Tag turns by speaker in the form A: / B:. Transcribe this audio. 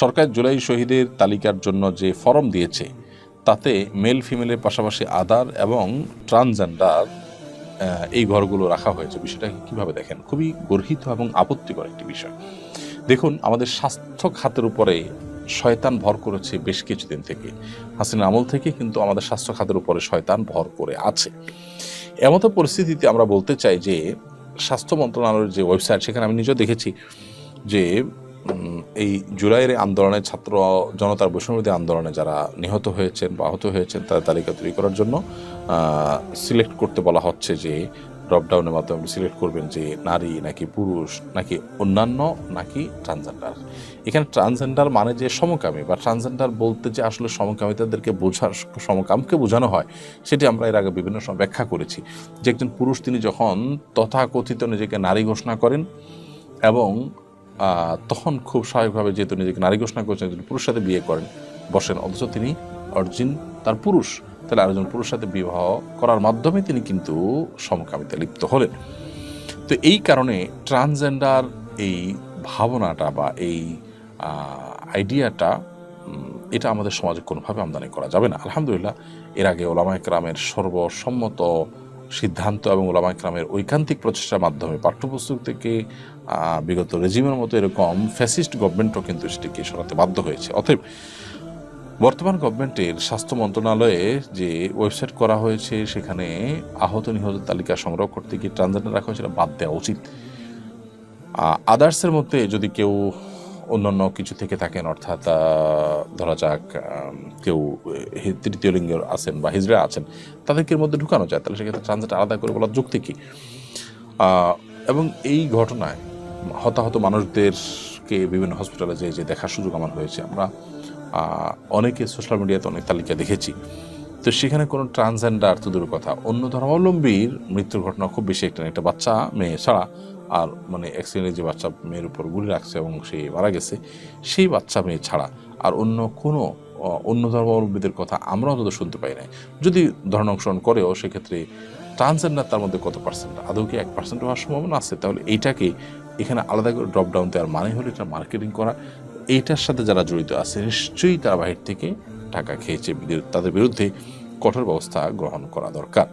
A: সরকার জুলাই শহীদের তালিকার জন্য যে ফরম দিয়েছে, তাতে মেল ফিমেলের পাশাপাশি আদার এবং ট্রান্সজেন্ডার এই ঘরগুলো রাখা হয়েছে। বিষয়টাকে কীভাবে দেখেন? খুবই গর্হিত এবং আপত্তিকর একটি বিষয়। দেখুন, আমাদের স্বাস্থ্য খাতের উপরে শয়তান ভর করেছে বেশ কিছুদিন থেকে। হাসিনা আমল থেকে কিন্তু আমাদের স্বাস্থ্য খাতের উপরে শয়তান ভর করে আছে। এমতো পরিস্থিতিতে আমরা বলতে চাই যে, স্বাস্থ্য মন্ত্রণালয়ের যে ওয়েবসাইট, সেখানে আমি নিজেও দেখেছি যে এই জুলাইয়ের আন্দোলনে ছাত্র জনতার বৈষম্যবিরোধী আন্দোলনে যারা নিহত হয়েছেন বা আহত হয়েছেন, তাদের তালিকা তৈরি করার জন্য সিলেক্ট করতে বলা হচ্ছে যে ড্রপডাউনের মাধ্যমে সিলেক্ট করবেন যে, নারী নাকি পুরুষ নাকি অন্যান্য নাকি ট্রান্সজেন্ডার এখানে ট্রান্সজেন্ডার মানে যে সমকামী বা ট্রান্সজেন্ডার বলতে যে আসলে সমকামিতাদেরকে বোঝার সমকামকে বোঝানো হয়, সেটি আমরা এর আগে বিভিন্ন সময় ব্যাখ্যা করেছি। যে একজন পুরুষ তিনি যখন তথাকথিত নিজেকে নারী ঘোষণা করেন এবং তখন খুব স্বাভাবিকভাবে যেহেতু নিজেকে নারী ঘোষণা করছেন, একজন পুরুষ সাথে বিয়ে করেন, বসেন। অথচ তিনি অর্জিন, তার পুরুষ। তাহলে আরেকজন পুরুষ সাথে বিবাহ করার মাধ্যমে তিনি কিন্তু সমকামিতে লিপ্ত হলেন। তো এই কারণে ট্রান্সজেন্ডার এই ভাবনাটা বা এই আইডিয়াটা এটা আমাদের সমাজে কোনোভাবে আমদানি করা যাবে না। আলহামদুলিল্লাহ, এর আগে ওলামা একরামের সর্বসম্মত সিদ্ধান্ত এবং ওলামা একরামের ঐকান্তিক প্রচেষ্টার মাধ্যমে পাঠ্যপুস্তক থেকে বিগত রেজিমের মতো এরকম ফ্যাসিস্ট গভর্নমেন্টও কিন্তু সেটিকে সরাতে বাধ্য হয়েছে। অতএব বর্তমান গভর্নমেন্টের স্বাস্থ্য মন্ত্রণালয়ে যে ওয়েবসাইট করা হয়েছে, সেখানে আহত নিহত তালিকা সংগ্রহ করতে গিয়ে ট্রানজেন্ডার রাখা হয়েছে বাদ দেওয়া উচিত। আদার্সের মধ্যে যদি কেউ অন্যান্য কিছু থেকে থাকেন, অর্থাৎ ধরা যাক কেউ তৃতীয় লিঙ্গের আছেন বা হিজড়া আছেন, তাদেরকে মধ্যে ঢুকানো যায়। তাহলে সেক্ষেত্রে ট্রানজেন্ডার আলাদা করে বলার যুক্তি কী? এবং এই ঘটনায় হতাহত মানুষদেরকে বিভিন্ন হসপিটালে যে যে দেখার সুযোগ আমার হয়েছে। আমরা অনেকে সোশ্যাল মিডিয়াতে অনেক তালিকা দেখেছি। তো সেখানে কোনো ট্রান্সজেন্ডার তো দূরের কথা। অন্য ধর্মাবলম্বীর মৃত্যুর ঘটনা খুব বেশি একটা একটা বাচ্চা, মেয়ে ছাড়া আর মানে অ্যাক্সিডেন্টে যে বাচ্চা মেয়ের উপর গুলি রাখছে এবং সে মারা গেছে, সেই বাচ্চা মেয়ে ছাড়া আর অন্য কোনো, অন্য ধর্মাবলম্বীদের কথা আমরা অন্তত শুনতে পাই না যদি ধর্ম অংশগ্রহণ করেও সেক্ষেত্রে ট্রান্সজেন্ডার তার মধ্যে কত পার্সেন্ট আদৌ কি এক পার্সেন্ট হওয়ার সম্ভাবনা আছে? তাহলে এইটাকে এখানে আলাদা করে ড্রপ ডাউন দেওয়ার মানে হলো এটা মার্কেটিং করা। এইটার সাথে যারা জড়িত আছে, নিশ্চয়ই তারা বাহির থেকে টাকা খেয়েছে। তাদের বিরুদ্ধে কঠোর ব্যবস্থা গ্রহণ করা দরকার।